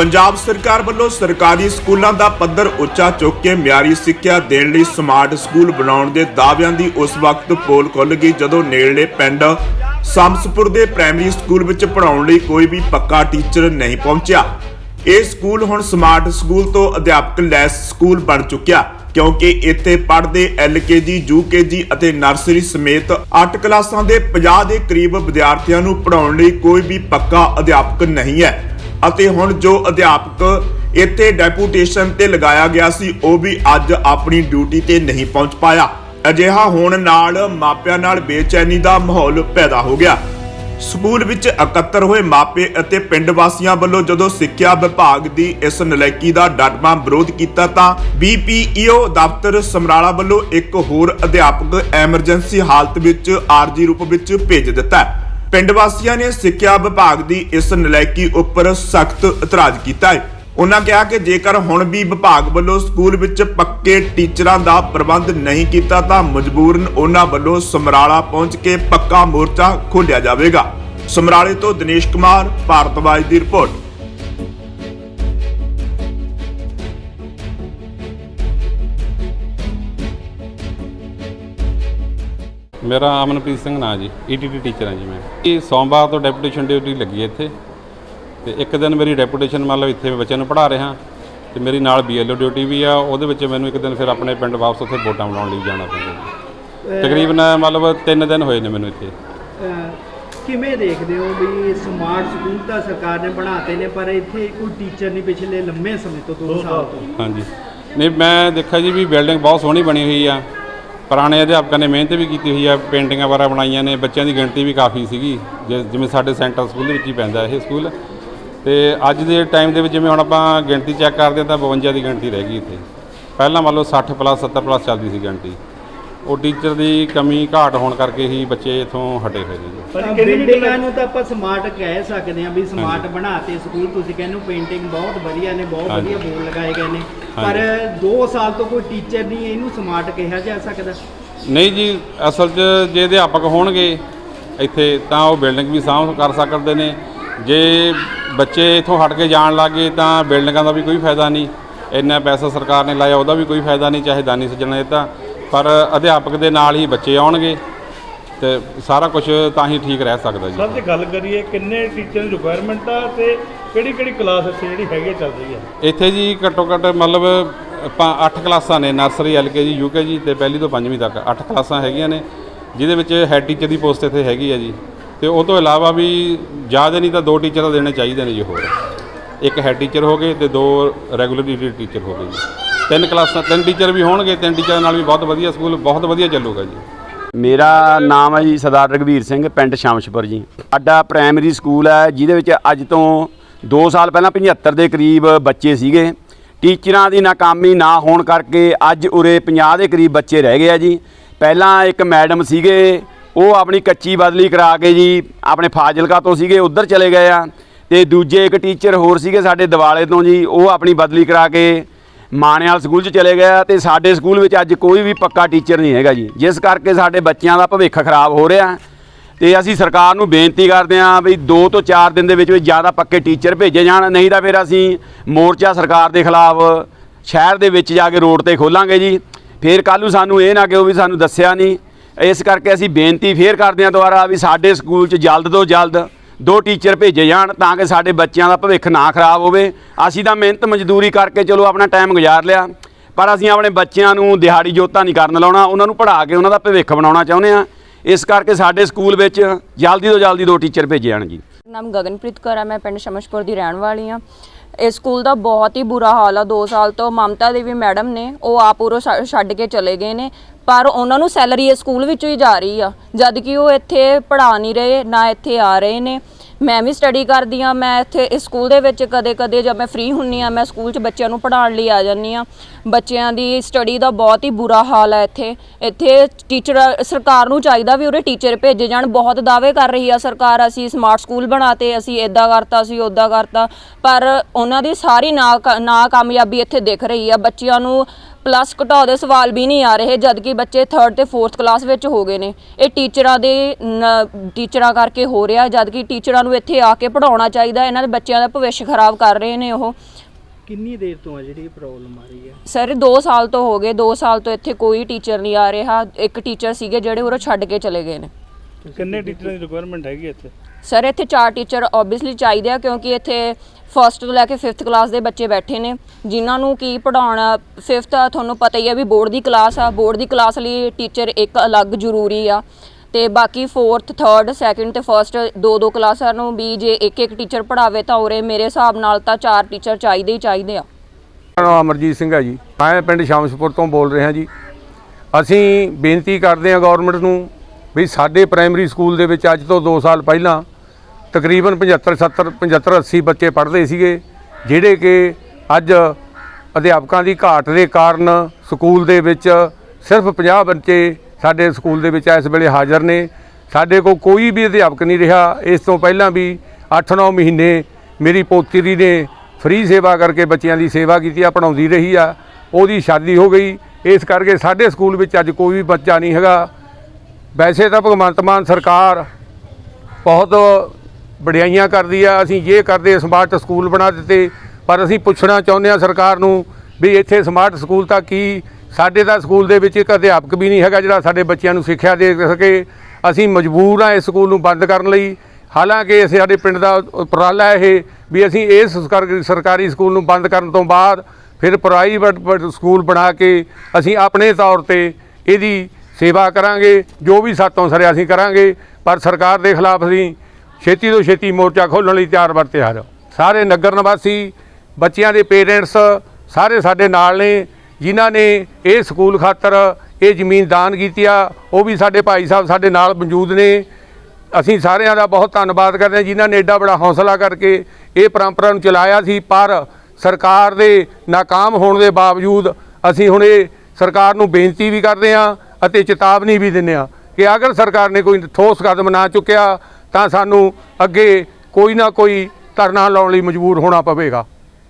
ਪੰਜਾਬ ਸਰਕਾਰ ਵੱਲੋਂ ਸਰਕਾਰੀ ਸਕੂਲਾਂ ਦਾ ਪੱਧਰ ਉੱਚਾ ਚੁੱਕ ਕੇ ਮਿਆਰੀ ਸਿੱਖਿਆ ਦੇਣ ਲਈ ਸਮਾਰਟ ਸਕੂਲ ਬਣਾਉਣ ਦੇ ਦਾਅਵਿਆਂ ਦੀ ਉਸ ਵਕਤ ਪੋਲ ਖੁੱਲ੍ਹ ਗਈ ਜਦੋਂ ਨੇੜਲੇ ਪਿੰਡ ਸਮਸਪੁਰ ਦੇ ਪ੍ਰਾਇਮਰੀ ਸਕੂਲ ਵਿੱਚ ਪੜ੍ਹਾਉਣ ਲਈ ਕੋਈ ਵੀ ਪੱਕਾ ਟੀਚਰ ਨਹੀਂ ਪਹੁੰਚਿਆ। ਇਹ ਸਕੂਲ ਹੁਣ ਸਮਾਰਟ ਸਕੂਲ ਤੋਂ ਅਧਿਆਪਕ ਲੈਸ ਸਕੂਲ ਬਣ ਚੁੱਕਿਆ, ਕਿਉਂਕਿ ਇੱਥੇ ਪੜ੍ਹਦੇ ਐਲਕੇਜੀ ਯੂਕੇਜੀ ਅਤੇ ਨਰਸਰੀ ਸਮੇਤ 8 ਕਲਾਸਾਂ ਦੇ 50 ਦੇ ਕਰੀਬ ਵਿਦਿਆਰਥੀਆਂ ਨੂੰ ਪੜ੍ਹਾਉਣ ਲਈ ਕੋਈ ਵੀ ਪੱਕਾ ਅਧਿਆਪਕ ਨਹੀਂ ਹੈ। ਅਤੇ ਹੁਣ ਜੋ ਅਧਿਆਪਕ ਇੱਥੇ ਡੈਪੂਟੇਸ਼ਨ ਤੇ ਲਗਾਇਆ ਗਿਆ ਸੀ, ਉਹ ਵੀ ਅੱਜ ਆਪਣੀ ਡਿਊਟੀ ਤੇ ਨਹੀਂ ਪਹੁੰਚ ਪਾਇਆ। ਅਜਿਹਾ ਹੋਣ ਨਾਲ ਮਾਪਿਆਂ ਨਾਲ ਬੇਚੈਨੀ ਦਾ ਮਾਹੌਲ ਪੈਦਾ ਹੋ ਗਿਆ। ਸਕੂਲ ਵਿੱਚ ਇਕੱਤਰ ਹੋਏ ਮਾਪੇ ਅਤੇ ਪਿੰਡ ਵਾਸੀਆਂ ਵੱਲੋਂ ਜਦੋਂ ਸਿੱਖਿਆ ਵਿਭਾਗ ਦੀ ਇਸ ਨਲਾਇਕੀ ਦਾ ਡਟਵਾਂ ਵਿਰੋਧ ਕੀਤਾ ਤਾਂ ਬੀਪੀਈਓ ਦਫ਼ਤਰ ਸਮਰਾਲਾ ਵੱਲੋਂ ਇੱਕ ਹੋਰ ਅਧਿਆਪਕ ਐਮਰਜੈਂਸੀ ਹਾਲਤ ਵਿੱਚ ਆਰਜੀ ਰੂਪ ਵਿੱਚ ਭੇਜ ਦਿੱਤਾ। ਪਿੰਡ ਵਾਸੀਆਂ ਨੇ ਸਿੱਖਿਆ ਵਿਭਾਗ ਦੀ ਇਸ ਨਲਾਇਕੀ ਉੱਪਰ ਸਖਤ ਇਤਰਾਜ਼ ਕੀਤਾ ਹੈ। ਉਹਨਾਂ ਕਿਹਾ ਕਿ ਜੇਕਰ ਹੁਣ ਵੀ ਵਿਭਾਗ ਵੱਲੋਂ ਸਕੂਲ ਵਿੱਚ ਪੱਕੇ ਟੀਚਰਾਂ ਦਾ ਪ੍ਰਬੰਧ ਨਹੀਂ ਕੀਤਾ ਤਾਂ ਮਜਬੂਰਨ ਉਹਨਾਂ ਵੱਲੋਂ ਸਮਰਾਲਾ ਪਹੁੰਚ ਕੇ ਪੱਕਾ ਮੋਰਚਾ ਖੋਲ੍ਹਿਆ ਜਾਵੇਗਾ। ਸਮਰਾਲੇ ਤੋਂ ਦਿਨੇਸ਼ ਕੁਮਾਰ ਭਾਰਤਵਾਜ ਦੀ ਰਿਪੋਰਟ। ਮੇਰਾ ਅਮਨਪ੍ਰੀਤ ਸਿੰਘ ਨਾਂ ਜੀ ਈਟੀਟੀ ਟੀਚਰ ਹਾਂ ਜੀ ਮੈਂ। ਇਹ ਸੋਮਵਾਰ ਤੋਂ ਡੈਪੂਟੇਸ਼ਨ ਡਿਊਟੀ ਲੱਗੀ ਹੈ ਇੱਥੇ। ਤੇ ਇੱਕ ਦਿਨ ਮੇਰੀ ਡੈਪੂਟੇਸ਼ਨ ਮਤਲਬ ਇੱਥੇ ਬੱਚਿਆਂ ਨੂੰ ਪੜ੍ਹਾ ਰਿਹਾ ਤੇ ਮੇਰੀ ਨਾਲ ਬੀਐਲਓ ਡਿਊਟੀ ਵੀ ਆ ਉਹਦੇ ਵਿੱਚ ਮੈਨੂੰ ਇੱਕ ਦਿਨ ਫਿਰ ਆਪਣੇ ਪਿੰਡ ਵਾਪਸ ਉੱਥੇ ਵੋਟਾਂ ਬਣਾਉਣ ਲਈ ਜਾਣਾ ਪੈਂਦਾ ਜੀ। ਤਕਰੀਬਨ ਮਤਲਬ 3 ਦਿਨ ਹੋਏ ਨੇ ਮੈਨੂੰ ਇੱਥੇ। ਕਿਵੇਂ ਦੇਖਦੇ ਹੋ ਵੀ ਸਮਾਰਟ ਸਕੂਲ ਤਾਂ ਸਰਕਾਰ ਨੇ ਬਣਾਤੇ ਨੇ ਪਰ ਇੱਥੇ ਕੋਈ ਟੀਚਰ ਨਹੀਂ ਪਿਛਲੇ ਲੰਮੇ ਸਮੇਂ ਤੋਂ 2 ਸਾਲ ਤੋਂ? ਹਾਂਜੀ। ਨਹੀਂ ਮੈਂ ਦੇਖਿਆ ਜੀ ਵੀ ਬਿਲਡਿੰਗ ਬਹੁਤ ਸੋਹਣੀ ਬਣੀ ਹੋਈ ਆ। ਪੁਰਾਣੇ ਅਧਿਆਪਕਾਂ ਨੇ ਮਿਹਨਤ ਵੀ ਕੀਤੀ ਹੋਈ ਆ ਪੇਂਟਿੰਗਾਂ ਵਗੈਰਾ ਬਣਾਈਆਂ ਨੇ ਬੱਚਿਆਂ ਦੀ ਗਿਣਤੀ ਵੀ ਕਾਫੀ ਸੀਗੀ ਜਿ- ਜਿਵੇਂ ਸਾਡੇ ਸੈਂਟਰ ਸਕੂਲ ਦੇ ਵਿੱਚ ਹੀ ਪੈਂਦਾ ਇਹ ਸਕੂਲ। ਤੇ ਅੱਜ ਦੇ ਟਾਈਮ ਦੇ ਵਿੱਚ ਜਿਵੇਂ ਹੁਣ ਆਪਾਂ ਗਿਣਤੀ ਚੈੱਕ ਕਰਦੇ ਹਾਂ ਤਾਂ 52 ਦੀ ਗਿਣਤੀ ਰਹਿ ਗਈ ਇੱਥੇ। ਪਹਿਲਾਂ ਮੰਨ ਲਓ 60 ਪਲੱਸ 70 ਪਲੱਸ ਚੱਲਦੀ ਸੀ ਗਿਣਤੀ। ਉਹ ਟੀਚਰ ਦੀ ਕਮੀ ਘਾਟ ਹੋਣ ਕਰਕੇ ਹੀ ਬੱਚੇ ਇੱਥੋਂ ਹਟੇ ਹੋਏ ਨੇ ਜੀ ਪਰ ਬਿਲਡਿੰਗਾਂ ਨੂੰ ਤਾਂ ਆਪਾਂ ਸਮਾਰਟ ਕਹਿ ਸਕਦੇ ਹਾਂ ਵੀ ਸਮਾਰਟ ਬਣਾਤੇ ਸਕੂਲ ਤੁਸੀਂ ਕਹਿੰਦੇ ਹੋ ਪੇਂਟਿੰਗ ਬਹੁਤ ਵਧੀਆ ਨੇ ਬਹੁਤ ਹਾਂਜੀ। ਵਧੀਆ ਬੋਰਡ ਲਗਾਏ ਗਏ ਨੇ। ਪਰ 2 ਸਾਲ ਤੋਂ ਕੋਈ ਟੀਚਰ ਨਹੀਂ ਇਹਨੂੰ ਸਮਾਰਟ ਕਿਹਾ ਜਾ ਸਕਦਾ। ਨਹੀਂ ਜੀ ਅਸਲ 'ਚ ਜੇ ਅਧਿਆਪਕ ਹੋਣਗੇ ਇੱਥੇ ਤਾਂ ਉਹ ਬਿਲਡਿੰਗ ਵੀ ਸਾਂਭ ਕਰ ਸਕਦੇ ਨੇ। ਜੇ ਬੱਚੇ ਇੱਥੋਂ ਹਟ ਕੇ ਜਾਣ ਲੱਗੇ ਤਾਂ ਬਿਲਡਿੰਗਾਂ ਦਾ ਵੀ ਕੋਈ ਫਾਇਦਾ ਨਹੀਂ। ਇੰਨਾ ਪੈਸਾ ਸਰਕਾਰ ਨੇ ਲਾਇਆ ਉਹਦਾ ਵੀ ਕੋਈ ਫਾਇਦਾ ਨਹੀਂ ਚਾਹੇ ਦਾਨੀ ਸੱਜਣ ਨੇ ਦਿੱਤਾ। ਪਰ ਅਧਿਆਪਕ ਦੇ ਨਾਲ ਹੀ ਬੱਚੇ ਆਉਣਗੇ। ਤੇ ਸਾਰਾ ਕੁਝ ਤਾਂ ਹੀ ਠੀਕ ਰਹਿ ਸਕਦਾ ਜੀ। ਸਰ ਜੇ ਗੱਲ ਕਰੀਏ ਕਿੰਨੇ ਟੀਚਰ ਦੀ ਰਿਕੁਆਇਰਮੈਂਟ ਆ ਤੇ ਕਿਹੜੀ ਕਿਹੜੀ ਕਲਾਸ ਇੱਥੇ ਜਿਹੜੀ ਹੈਗੀ ਚੱਲ ਰਹੀ ਆ? ਇੱਥੇ ਜੀ ਘੱਟੋ ਘੱਟ ਮਤਲਬ ਆਪਾਂ 8 ਕਲਾਸਾਂ ਨੇ ਨਰਸਰੀ ਐਲਕੇਜੀ ਯੂਕੇਜੀ ਤੇ ਪਹਿਲੀ ਤੋਂ ਪੰਜਵੀਂ ਤੱਕ 8 ਕਲਾਸਾਂ ਹੈਗੀਆਂ ਨੇ ਜਿਹਦੇ ਵਿੱਚ ਹੈਡ ਟੀਚਰ ਦੀ ਪੋਸਟ ਇੱਥੇ ਹੈਗੀ ਆ ਜੀ। ਤੇ ਉਹ ਤੋਂ ਇਲਾਵਾ ਵੀ ਜ਼ਿਆਦਾ ਨਹੀਂ ਤਾਂ ਦੋ ਟੀਚਰ ਤਾਂ ਦੇਣੇ ਚਾਹੀਦੇ ਨੇ ਜੀ ਹੋਰ। ਇੱਕ ਹੈਡ ਟੀਚਰ ਹੋ ਗਏ ਤੇ ਦੋ ਰੈਗੂਲਰ ਟੀਚਰ ਹੋ ਗਏ ਜੀ। ਤਿੰਨ ਕਲਾਸਾਂ ਤਿੰਨ ਟੀਚਰ ਵੀ ਹੋਣਗੇ ਤਿੰਨ ਟੀਚਰਾਂ ਨਾਲ ਵੀ ਬਹੁਤ ਵਧੀਆ ਸਕੂਲ ਬਹੁਤ ਵਧੀਆ ਚੱਲੂਗਾ ਜੀ। ਮੇਰਾ ਨਾਮ ਹੈ ਜੀ ਸਰਦਾਰ ਰਗਵੀਰ ਸਿੰਘ, ਪਿੰਡ ਸ਼ਾਮਸ਼ਪੁਰ ਜੀ। ਸਾਡਾ ਪ੍ਰਾਇਮਰੀ ਸਕੂਲ ਹੈ, ਜਿਹਦੇ ਵਿੱਚ ਅੱਜ ਤੋਂ 2 ਸਾਲ ਪਹਿਲਾਂ 75 ਦੇ ਕਰੀਬ ਬੱਚੇ ਸੀਗੇ। ਟੀਚਰਾਂ ਦੀ ਨਾਕਾਮੀ ਨਾ ਹੋਣ ਕਰਕੇ ਅੱਜ ਉਰੇ 50 ਦੇ ਕਰੀਬ ਬੱਚੇ ਰਹਿ ਗਏ ਆ ਜੀ। ਪਹਿਲਾਂ ਇੱਕ ਮੈਡਮ ਸੀਗੇ, ਉਹ ਆਪਣੀ ਕੱਚੀ ਬਦਲੀ ਕਰਾ ਕੇ ਜੀ, ਆਪਣੇ ਫਾਜ਼ਿਲਕਾ ਤੋਂ ਸੀਗੇ, ਉੱਧਰ ਚਲੇ ਗਏ ਆ। ਤੇ ਦੂਜੇ ਇੱਕ ਟੀਚਰ ਹੋਰ ਸੀਗੇ ਸਾਡੇ ਦਿਵਾਲੇ ਤੋਂ ਜੀ, ਉਹ ਆਪਣੀ ਬਦਲੀ ਕਰਾ ਕੇ ਮਾਣਿਆਲ ਸਕੂਲ 'ਚ ਚਲੇ ਗਿਆ ਤੇ ਸਾਡੇ ਸਕੂਲ ਵਿੱਚ ਅੱਜ ਕੋਈ ਵੀ ਪੱਕਾ ਟੀਚਰ ਨਹੀਂ ਹੈਗਾ ਜੀ। ਜਿਸ ਕਰਕੇ ਸਾਡੇ ਬੱਚਿਆਂ ਦਾ ਭਵਿੱਖ ਖਰਾਬ ਹੋ ਰਿਹਾ। ਤੇ ਅਸੀਂ ਸਰਕਾਰ ਨੂੰ ਬੇਨਤੀ ਕਰਦੇ ਹਾਂ ਵੀ 2 ਤੋਂ 4 ਦਿਨ ਦੇ ਵਿੱਚ ਵਿੱਚ ਜ਼ਿਆਦਾ ਪੱਕੇ ਟੀਚਰ ਭੇਜੇ ਜਾਣ। ਨਹੀਂ ਤਾਂ ਫਿਰ ਅਸੀਂ ਮੋਰਚਾ ਸਰਕਾਰ ਦੇ ਖਿਲਾਫ ਸ਼ਹਿਰ ਦੇ ਵਿੱਚ ਜਾ ਕੇ ਰੋਡ ਤੇ ਖੋਲਾਂਗੇ ਜੀ। ਫਿਰ ਕੱਲ੍ਹ ਨੂੰ ਸਾਨੂੰ ਇਹ ਨਾ ਕਿਉਂ ਵੀ ਸਾਨੂੰ ਦੱਸਿਆ ਨਹੀਂ। ਇਸ ਕਰਕੇ ਅਸੀਂ ਬੇਨਤੀ ਫੇਰ ਕਰਦੇ ਹਾਂ ਦੁਬਾਰਾ ਵੀ ਸਾਡੇ ਸਕੂਲ 'ਚ ਜਲਦ ਤੋਂ ਜਲਦ ਦੋ ਟੀਚਰ ਭੇਜੇ ਜਾਣ ਤਾਂ ਕਿ ਸਾਡੇ ਬੱਚਿਆਂ ਦਾ ਭਵਿੱਖ ਨਾ ਖਰਾਬ ਹੋਵੇ। ਅਸੀਂ ਤਾਂ ਮਿਹਨਤ ਮਜ਼ਦੂਰੀ ਕਰਕੇ ਚਲੋ ਆਪਣਾ ਟਾਈਮ ਗੁਜ਼ਾਰ ਲਿਆ। ਪਰ ਅਸੀਂ ਆਪਣੇ ਬੱਚਿਆਂ ਨੂੰ ਦਿਹਾੜੀ ਜੋਤਾ ਨਹੀਂ ਕਰਨ ਲਾਉਣਾ। ਉਹਨਾਂ ਨੂੰ ਪੜ੍ਹਾ ਕੇ ਉਹਨਾਂ ਦਾ ਭਵਿੱਖ ਬਣਾਉਣਾ ਚਾਹੁੰਦੇ ਆ ਇਸ ਕਰਕੇ ਸਾਡੇ ਸਕੂਲ ਵਿੱਚ ਜਲਦੀ ਤੋਂ ਜਲਦੀ ਦੋ ਟੀਚਰ ਭੇਜੇ ਜਾਣ ਜੀ। ਨਾਮ ਗਗਨਪ੍ਰੀਤ ਕੌਰ ਹੈ ਮੈਂ ਪਿੰਡ ਸ਼ਮਸ਼ਪੁਰ ਦੀ ਰਹਿਣ ਵਾਲੀ ਹਾਂ। ਇਸ ਸਕੂਲ ਦਾ ਬਹੁਤ ਹੀ ਬੁਰਾ ਹਾਲ ਆ। 2 ਸਾਲ ਤੋਂ ਮਮਤਾ ਦੇਵੀ ਮੈਡਮ ਨੇ, ਉਹ ਆਪ ਉਰੋਂ ਛੱਡ- ਛੱਡ ਕੇ ਚਲੇ ਗਏ ਨੇ। ਪਰ ਉਹਨਾਂ ਨੂੰ ਸੈਲਰੀ ਇਸ ਸਕੂਲ ਵਿੱਚੋਂ ਹੀ ਜਾ ਰਹੀ ਆ। ਜਦ ਕਿ ਉਹ ਇੱਥੇ ਪੜ੍ਹਾ ਨਹੀਂ ਰਹੇ, ਨਾ ਇੱਥੇ ਆ ਰਹੇ ਨੇ। ਮੈਂ ਵੀ ਸਟੱਡੀ ਕਰਦੀ ਆ ਮੈਂ ਇੱਥੇ ਇਸ ਸਕੂਲ ਦੇ ਵਿੱਚ ਕਦੇ-ਕਦੇ ਜਦ ਮੈਂ ਫ੍ਰੀ ਹੁੰਨੀ ਆ ਮੈਂ ਸਕੂਲ 'ਚ ਬੱਚਿਆਂ ਨੂੰ ਪੜ੍ਹਾਉਣ ਲਈ ਆ ਜਾਂਦੀ ਆ ਬੱਚਿਆਂ ਦੀ ਸਟੱਡੀ ਦਾ ਬਹੁਤ ਹੀ ਬੁਰਾ ਹਾਲ ਹੈ ਇੱਥੇ। ਇੱਥੇ ਟੀਚਰ ਸਰਕਾਰ ਨੂੰ ਚਾਹੀਦਾ ਵੀ ਉਰੇ ਟੀਚਰ ਭੇਜੇ ਜਾਣ, ਬਹੁਤ ਦਾਅਵੇ ਕਰ ਰਹੀ ਆ ਸਰਕਾਰ, ਅਸੀਂ ਸਮਾਰਟ ਸਕੂਲ ਬਣਾਤੇ, ਅਸੀਂ ਇਦਾਂ ਕਰਤਾ, ਅਸੀਂ ਉਦਾਂ ਕਰਤਾ। ਪਰ ਉਹਨਾਂ ਦੀ ਸਾਰੀ ਨਾ ਨਾ ਕਾਮਯਾਬੀ ਇੱਥੇ ਦਿਖ ਰਹੀ ਆ, ਬੱਚਿਆਂ ਨੂੰ ਪਲੱਸ ਘਟਾਓ ਦੇ ਸਵਾਲ ਵੀ ਨਹੀਂ ਆ ਰਹੇ ਜਦ ਕਿ ਬੱਚੇ 3rd ਤੇ 4th ਕਲਾਸ ਵਿੱਚ ਹੋ ਗਏ ਨੇ। ਇਹ ਟੀਚਰਾਂ ਦੇ ਟੀਚਰਾਂ ਕਰਕੇ ਹੋ ਰਿਹਾ ਜਦ ਕਿ ਟੀਚਰਾਂ ਨੂੰ ਇੱਥੇ ਆ ਕੇ ਪੜਾਉਣਾ ਚਾਹੀਦਾ ਇਹਨਾਂ ਦੇ ਬੱਚਿਆਂ ਦਾ ਭਵਿੱਖ ਖਰਾਬ ਕਰ ਰਹੇ ਨੇ ਉਹ। ਕਿੰਨੀ ਦੇਰ ਤੋਂ ਆ ਜਿਹੜੀ ਪ੍ਰੋਬਲਮ ਆ ਰਹੀ ਹੈ? ਸਰ 2 ਸਾਲ ਤੋਂ ਹੋ ਗਏ 2 ਸਾਲ ਤੋਂ ਇੱਥੇ ਕੋਈ ਟੀਚਰ ਨਹੀਂ ਆ ਰਿਹਾ। ਇੱਕ ਟੀਚਰ ਸੀਗੇ ਜਿਹੜੇ ਉਰੋਂ ਛੱਡ ਕੇ ਚਲੇ ਗਏ ਨੇ। ਕਿੰਨੇ ਟੀਚਰਾਂ ਦੀ ਰਿਕੁਆਇਰਮੈਂਟ ਹੈਗੀ ਇੱਥੇ? ਸਰ ਇੱਥੇ ਚਾਰ ਟੀਚਰ ਆਬਵੀਅਸਲੀ ਚਾਹੀਦੇ ਆ ਕਿਉਂਕਿ ਇੱਥੇ ਫਸਟ ਤੋਂ ਲੈ ਕੇ 5th ਕਲਾਸ ਦੇ ਬੱਚੇ ਬੈਠੇ ਨੇ ਜਿਨ੍ਹਾਂ ਨੂੰ ਕੀ ਪੜਾਉਣਾ 5th ਆ ਤੁਹਾਨੂੰ ਪਤਾ ਹੀ ਆ ਵੀ ਬੋਰਡ ਦੀ ਕਲਾਸ ਆ ਬੋਰਡ ਦੀ ਕਲਾਸ ਲਈ ਟੀਚਰ ਇੱਕ ਅਲੱਗ ਜ਼ਰੂਰੀ ਆ। ਤੇ ਬਾਕੀ 4th 3rd 2nd ਤੇ 1st ਦੋ ਦੋ ਕਲਾਸਾਂ ਨੂੰ ਵੀ ਜੇ ਇੱਕ ਇੱਕ ਟੀਚਰ ਪੜਾਵੇ ਤਾਂ ਉਰੇ ਮੇਰੇ ਹਿਸਾਬ ਨਾਲ ਤਾਂ ਚਾਰ ਟੀਚਰ ਚਾਹੀਦੇ ਹੀ ਚਾਹੀਦੇ ਆ। ਮੇਰਾ ਨਾਮ ਅਮਰਜੀਤ ਸਿੰਘ ਹੈ ਜੀ। ਮੈਂ ਪਿੰਡ ਸ਼ਾਮਸਪੁਰ ਤੋਂ ਬੋਲ ਰਿਹਾ ਜੀ। ਅਸੀਂ ਬੇਨਤੀ ਕਰਦੇ ਹਾਂ ਗਵਰਨਮੈਂਟ ਨੂੰ ਵੀ ਸਾਡੇ ਪ੍ਰਾਇਮਰੀ ਸਕੂਲ ਦੇ ਵਿੱਚ ਅੱਜ ਤੋਂ 2 ਸਾਲ ਪਹਿਲਾਂ ਤਕਰੀਬਨ 75 70 75 80 ਬੱਚੇ ਪੜ੍ਹਦੇ ਸੀਗੇ, ਜਿਹੜੇ ਕਿ ਅੱਜ ਅਧਿਆਪਕਾਂ ਦੀ ਘਾਟ ਦੇ ਕਾਰਨ ਸਕੂਲ ਦੇ ਵਿੱਚ ਸਿਰਫ 50 ਬੱਚੇ ਸਾਡੇ ਸਕੂਲ ਦੇ ਵਿੱਚ ਇਸ ਵੇਲੇ ਹਾਜ਼ਰ ਨੇ। ਸਾਡੇ ਕੋਲ ਕੋਈ ਵੀ ਅਧਿਆਪਕ ਨਹੀਂ ਰਿਹਾ। ਇਸ ਤੋਂ ਪਹਿਲਾਂ ਵੀ 8-9 ਮਹੀਨੇ ਮੇਰੀ ਪੋਤਰੀ ਨੇ ਫ੍ਰੀ ਸੇਵਾ ਕਰਕੇ ਬੱਚਿਆਂ ਦੀ ਸੇਵਾ ਕੀਤੀ ਆ ਪੜਾਉਂਦੀ ਰਹੀ ਆ। ਉਹਦੀ ਸ਼ਾਦੀ ਹੋ ਗਈ। ਇਸ ਕਰਕੇ ਸਾਡੇ ਸਕੂਲ ਵਿੱਚ ਅੱਜ ਕੋਈ ਵੀ ਬੱਚਾ ਨਹੀਂ ਹੈਗਾ। ਵੈਸੇ ਤਾਂ ਭਗਵੰਤ ਮਾਨ ਸਰਕਾਰ ਬਹੁਤ ਵਡਿਆਈਆਂ ਕਰਦੀ ਆ, ਅਸੀਂ ਇਹ ਕਰਦੇ ਸਮਾਰਟ ਸਕੂਲ ਬਣਾ ਦਿੱਤੇ, ਪਰ ਅਸੀਂ ਪੁੱਛਣਾ ਚਾਹੁੰਦੇ ਆ ਸਰਕਾਰ ਨੂੰ ਵੀ ਇੱਥੇ ਸਮਾਰਟ ਸਕੂਲ ਤਾਂ ਕੀ? ਸਾਡੇ ਤਾਂ ਸਕੂਲ ਦੇ ਵਿੱਚ ਇੱਕ ਅਧਿਆਪਕ ਵੀ ਨਹੀਂ ਹੈਗਾ ਜਿਹੜਾ ਸਾਡੇ ਬੱਚਿਆਂ ਨੂੰ ਸਿੱਖਿਆ ਦੇ ਸਕੇ। ਅਸੀਂ ਮਜਬੂਰ ਆ ਇਸ ਸਕੂਲ ਨੂੰ ਬੰਦ ਕਰਨ ਲਈ। ਹਾਲਾਂਕਿ ਅਸੀਂ ਸਾਡੇ ਪਿੰਡ ਦਾ ਉਪਰਾਲਾ ਇਹ ਵੀ ਅਸੀਂ ਇਸ ਸਰਕਾਰੀ- ਸਰਕਾਰੀ ਸਕੂਲ ਨੂੰ ਬੰਦ ਕਰਨ ਤੋਂ ਬਾਅਦ ਫਿਰ ਪ੍ਰਾਈਵੇਟ ਸਕੂਲ ਬਣਾ ਕੇ ਅਸੀਂ ਆਪਣੇ ਤੌਰ ਤੇ ਇਹਦੀ ਸੇਵਾ ਕਰਾਂਗੇ, ਜੋ ਵੀ ਸਾਤੋਂ ਸਰਿਆ ਅਸੀਂ ਕਰਾਂਗੇ, ਪਰ ਸਰਕਾਰ ਦੇ ਖਿਲਾਫ ਅਸੀਂ ਛੇਤੀ ਤੋਂ ਛੇਤੀ ਮੋਰਚਾ ਖੋਲ੍ਹਣ ਲਈ ਤਿਆਰ ਬਰ ਤਿਆਰ ਸਾਰੇ ਨਗਰ ਨਿਵਾਸੀ, ਬੱਚਿਆਂ ਦੇ ਪੇਰੈਂਟਸ, ਸਾਰੇ ਸਾਡੇ ਨਾਲ ਨੇ, ਜਿਨ੍ਹਾਂ ਨੇ ਇਹ ਸਕੂਲ ਖਾਤਰ ਇਹ ਜ਼ਮੀਨ ਦਾਨ ਕੀਤੀ ਆ, ਉਹ ਵੀ ਸਾਡੇ ਭਾਈ ਸਾਹਿਬ ਸਾਡੇ ਨਾਲ ਮੌਜੂਦ ਨੇ। ਅਸੀਂ ਸਾਰਿਆਂ ਦਾ ਬਹੁਤ ਧੰਨਵਾਦ ਕਰਦੇ ਹਾਂ, ਜਿਨ੍ਹਾਂ ਨੇ ਐਡਾ ਬੜਾ ਹੌਸਲਾ ਕਰਕੇ ਇਹ ਪਰੰਪਰਾ ਨੂੰ ਚਲਾਇਆ ਸੀ, ਪਰ ਸਰਕਾਰ ਦੇ ਨਾਕਾਮ ਹੋਣ ਦੇ ਬਾਵਜੂਦ ਅਸੀਂ ਹੁਣ ਇਹ ਸਰਕਾਰ ਨੂੰ ਬੇਨਤੀ ਵੀ ਕਰਦੇ ਹਾਂ ਅਤੇ ਚੇਤਾਵਨੀ ਵੀ ਦਿੰਦੇ ਹਾਂ ਕਿ ਅਗਰ ਸਰਕਾਰ ਨੇ ਕੋਈ ਠੋਸ ਕਦਮ ਨਾ ਚੁੱਕਿਆ ਤਾਂ ਸਾਨੂੰ ਅੱਗੇ ਕੋਈ ਨਾ ਕੋਈ ਧਰਨਾ ਲਾਉਣ ਲਈ ਮਜਬੂਰ ਹੋਣਾ ਪਵੇਗਾ।